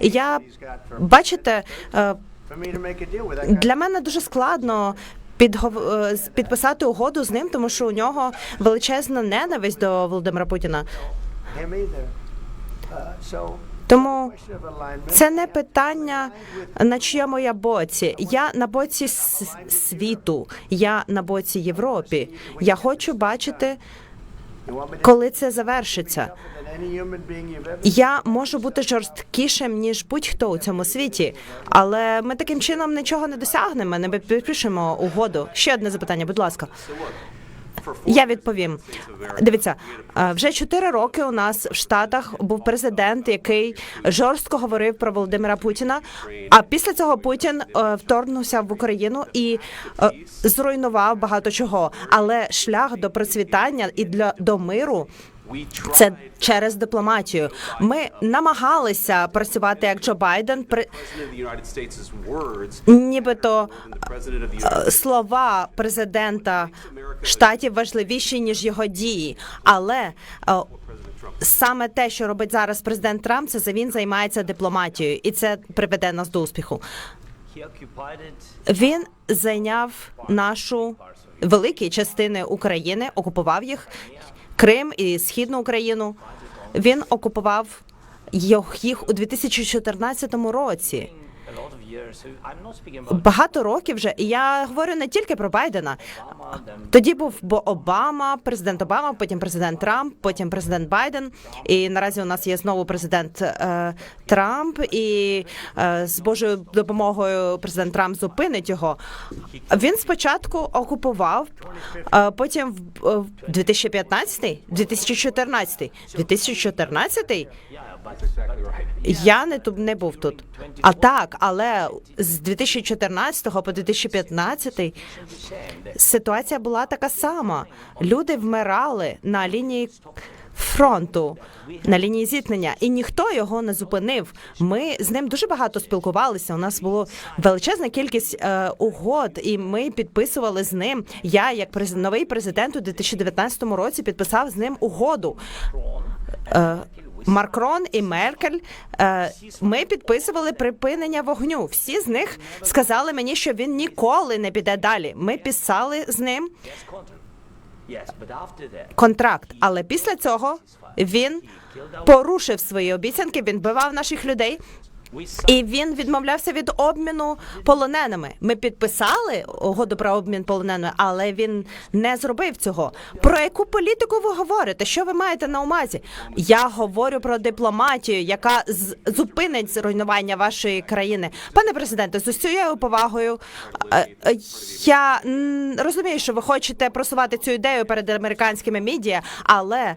Я бачите, е, для мене дуже складно. Е, підписати угоду з ним, тому що у нього величезна ненависть до Володимира Путіна. Тому це не питання на чиєму я боці. Я на боці світу, я на боці Європи. Я хочу бачити, коли це завершиться. Я можу бути жорсткішим ніж будь-хто у цьому світі, але ми таким чином нічого не досягнемо. Не підпишемо угоду. Ще одне запитання, будь ласка. Я відповім. Дивіться, е, вже чотири роки у нас в Штатах був президент, який жорстко говорив про Володимира Путіна. А після цього Путін е, вторгнувся в Україну і е, зруйнував багато чого. Але шлях до процвітання і для до миру. Це через дипломатію. Ми намагалися працювати як Джо Байден, при нібито е, слова президента штатів важливіші ніж його дії. Але е, саме те, що робить зараз президент Трамп, це він займається дипломатією, і це приведе нас до успіху. Він зайняв нашу великі частини України, окупував їх, Крим і Східну Україну. Він окупував їх у 2014 році. Багато років вже, я говорю не тільки про Байдена. Тоді був бо Обама, президент Обама, потім президент Трамп, потім президент Байден. І наразі у нас є знову президент е, Трамп. І е, з Божою допомогою президент Трамп зупинить його. Він спочатку окупував, е, потім в, в 2015, 2014, 2014 я не тут не був тут. А так, але з 2014 по 2015 ситуація була така сама. Люди вмирали на лінії фронту, на лінії зіткнення, і ніхто його не зупинив. Ми з ним дуже багато спілкувалися. У нас було величезна кількість е, угод, і ми підписували з ним. Я, як през- новий президент у 2019 році, підписав з ним угоду. Е, Макрон і Меркель. е, Ми підписували припинення вогню. Всі з них сказали мені, що він ніколи не піде далі. Ми писали з ним контракт, але після цього він порушив свої обіцянки. Він вбивав наших людей. І він відмовлявся від обміну полоненими. Ми підписали угоду про обмін полоненими, але він не зробив цього. Про яку політику ви говорите? Що ви маєте на увазі? Я говорю про дипломатію, яка зупинить зруйнування вашої країни. Пане президенте, з усією повагою. е, е, Я розумію, що ви хочете просувати цю ідею перед американськими медіа, але.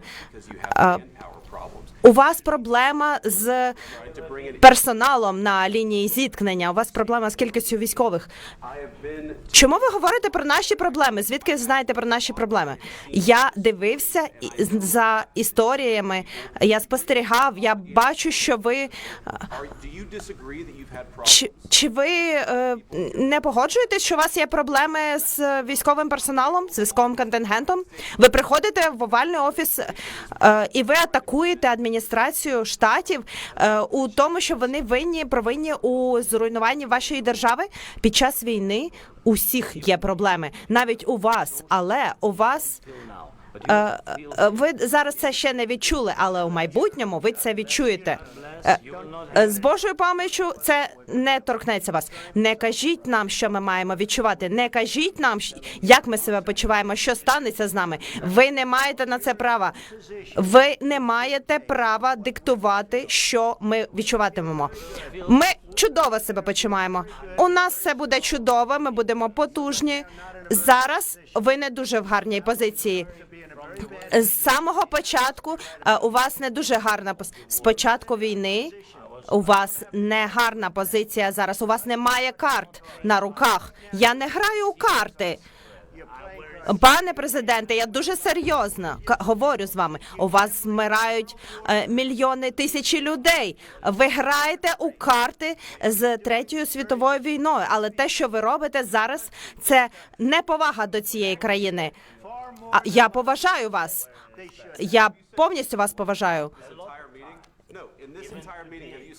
У вас проблема з персоналом на лінії зіткнення. У вас проблема з кількістю військових. Чому ви говорите про наші проблеми? Звідки знаєте про наші проблеми? Я дивився за історіями. Я спостерігав. Я бачу, що ви е, чи, чи ви е, не погоджуєтесь, що у вас є проблеми з військовим персоналом, з військовим контингентом? Ви приходите в овальний офіс е, і ви атакуєте адміністрацію штатів е, у тому, що вони винні провинні у зруйнуванні вашої держави під час війни. У всіх є проблеми, навіть у вас, але у вас. Е, е, ви зараз це ще не відчули, але у майбутньому ви це відчуєте. Е, З Божою помічю це не торкнеться вас. Не кажіть нам, що ми маємо відчувати. Не кажіть нам, як ми себе почуваємо, що станеться з нами. Ви не маєте на це права. Ви не маєте права диктувати, що ми відчуватимемо. Ми чудово себе почуваємо. У нас все буде чудово. Ми будемо потужні. Зараз ви не дуже в гарній позиції. З самого початку е, у вас не дуже гарна з початку війни. У вас не гарна позиція зараз. У вас немає карт на руках. Я не граю у карти. Пане президенте, я дуже серйозно говорю з вами. У вас вмирають е, мільйони тисячі людей. Ви граєте у карти з третьою світовою війною, але те, що ви робите зараз, це неповага до цієї країни. А я поважаю вас. Я повністю вас поважаю.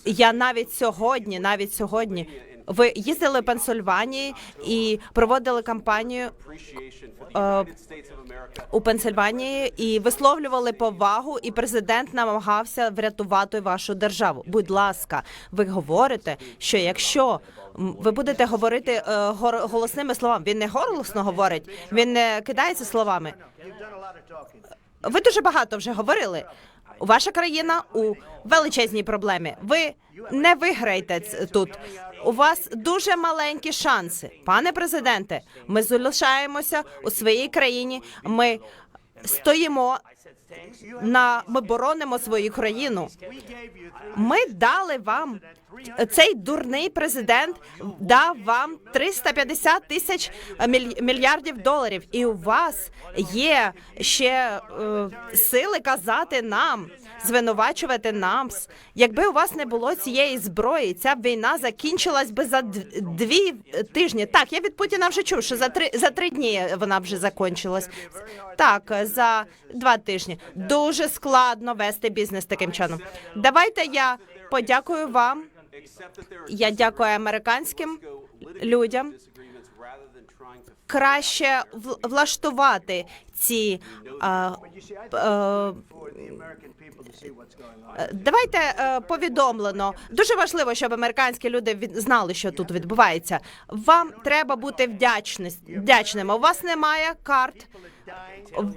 Я навіть сьогодні, навіть сьогодні, ви їздили в Пенсильванії і проводили кампанію е, у Пенсильванії і висловлювали повагу, і президент намагався врятувати вашу державу. Будь ласка, ви говорите, що якщо ви будете говорити е, голосними словами, він не голосно говорить, він не кидається словами. Ви дуже багато вже говорили. Ваша країна у величезній проблемі. Ви не виграєте тут. У вас дуже маленькі шанси, пане президенте. Ми залишаємося у своїй країні. Ми стоїмо на ми боронимо свою країну. Ми дали вам цей дурний президент дав вам 350 тисяч міль- мільярдів доларів, і у вас є ще е, сили казати нам, звинувачувати нас. Якби у вас не було цієї зброї, ця війна закінчилась би за дві тижні. Так, я від Путіна вже чув, що за три за три дні вона вже закінчилась. Так, за два тижні. Дуже складно вести бізнес таким чином. Давайте я подякую вам. Я дякую американським людям. Краще влаштувати ці. А, е, Е, Давайте е, повідомлено. Дуже важливо, щоб американські люди знали, що тут відбувається. Вам треба бути вдячні, вдячними. У вас немає карт.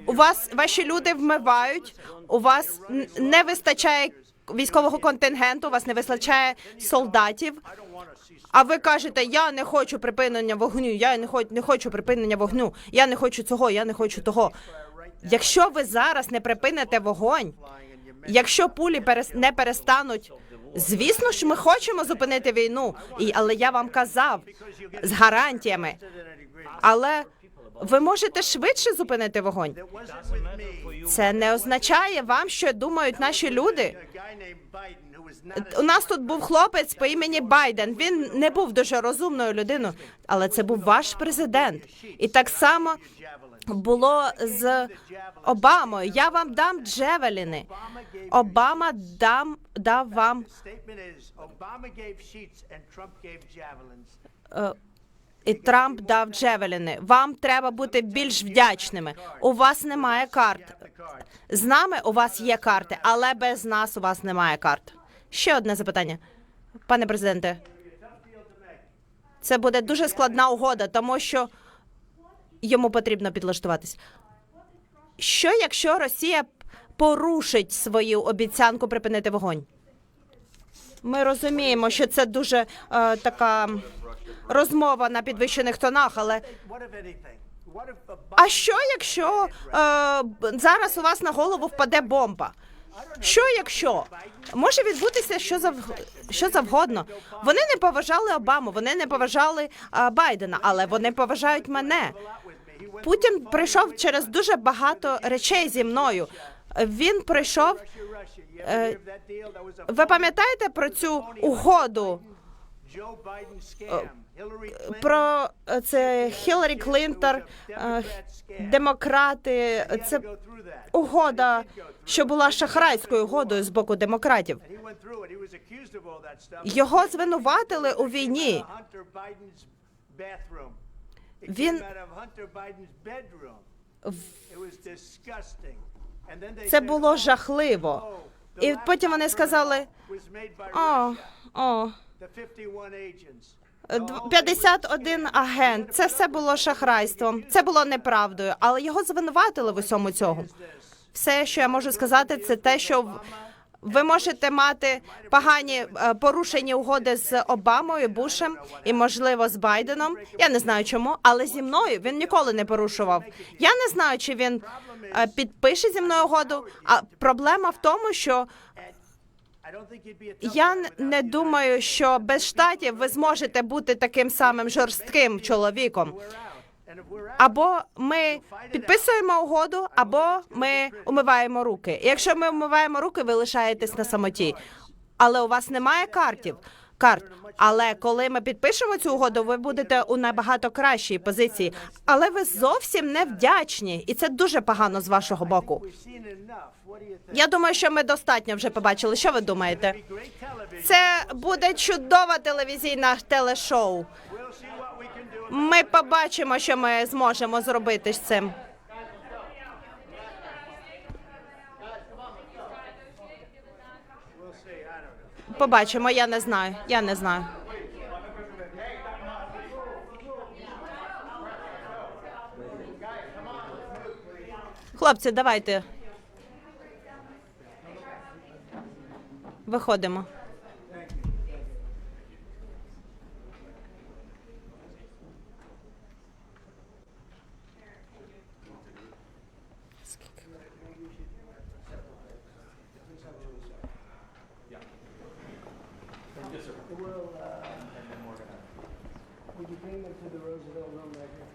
У вас ваші люди вмивають. У вас не вистачає військового контингенту. У вас не вистачає солдатів. А ви кажете, я не хочу припинення вогню. Я не хочу, не хочу припинення вогню. Я не хочу цього. Я не хочу того. Якщо ви зараз не припините вогонь, якщо пулі не перестануть, звісно ж, ми хочемо зупинити війну. І але я вам казав з гарантіями. Але ви можете швидше зупинити вогонь. Це не означає вам, що думають наші люди. У нас тут був хлопець по імені Байден. Він не був дуже розумною людиною, але це був ваш президент. І так само було з Обамою. Я вам дам джевеліни. Обама дам дав вам і Трамп дав джевеліни. Вам треба бути більш вдячними. У вас немає карт. З нами у вас є карти, але без нас у вас немає карт. Ще одне запитання, пане президенте. Це буде дуже складна угода, тому що йому потрібно підлаштуватись. Що якщо Росія порушить свою обіцянку припинити вогонь? Ми розуміємо, що це дуже е, така розмова на підвищених тонах, але а що якщо е, зараз у вас на голову впаде бомба? Що якщо може відбутися що зав... що завгодно? Вони не поважали Обаму, вони не поважали е, Байдена, але вони поважають мене. Путін прийшов через дуже багато речей зі мною. Він прийшов. A Ви пам'ятаєте про цю угоду про е, це Хіларі Клінтон, е, демократи? Це угода, що була шахрайською угодою з боку демократів. Його звинуватили у війні. Він- Це було "Oh, жахливо. oh, І потім вони сказали: о, о, 51 agents. дв- 51 агент. Це все було шахрайством. Це було неправдою, але його звинуватили в усьому цьому. Все, що я можу сказати, це те, що ви можете мати погані е, порушені угоди з Обамою, Бушем і, можливо, з Байденом. Я не знаю чому, але зі мною він ніколи не порушував. Я не знаю, чи він е, підпише зі мною угоду. А проблема в тому, що я не думаю, що без штатів ви зможете бути таким самим жорстким чоловіком. Або ми підписуємо угоду, або ми умиваємо руки. І якщо ми умиваємо руки, ви лишаєтесь на самоті. Але у вас немає картів. Карт. Але коли ми підпишемо цю угоду, ви будете у набагато кращій позиції. Але ви зовсім не вдячні, і це дуже погано з вашого боку. Я думаю, що ми достатньо вже побачили. Що ви думаєте? Це буде чудове телевізійне телешоу. Ми побачимо, що ми зможемо зробити з цим. Побачимо, я не знаю. Я не знаю. Хлопці, давайте. Виходимо. Sir. We'll, uh, And then we're gonna, would you bring them to the Roosevelt room right here?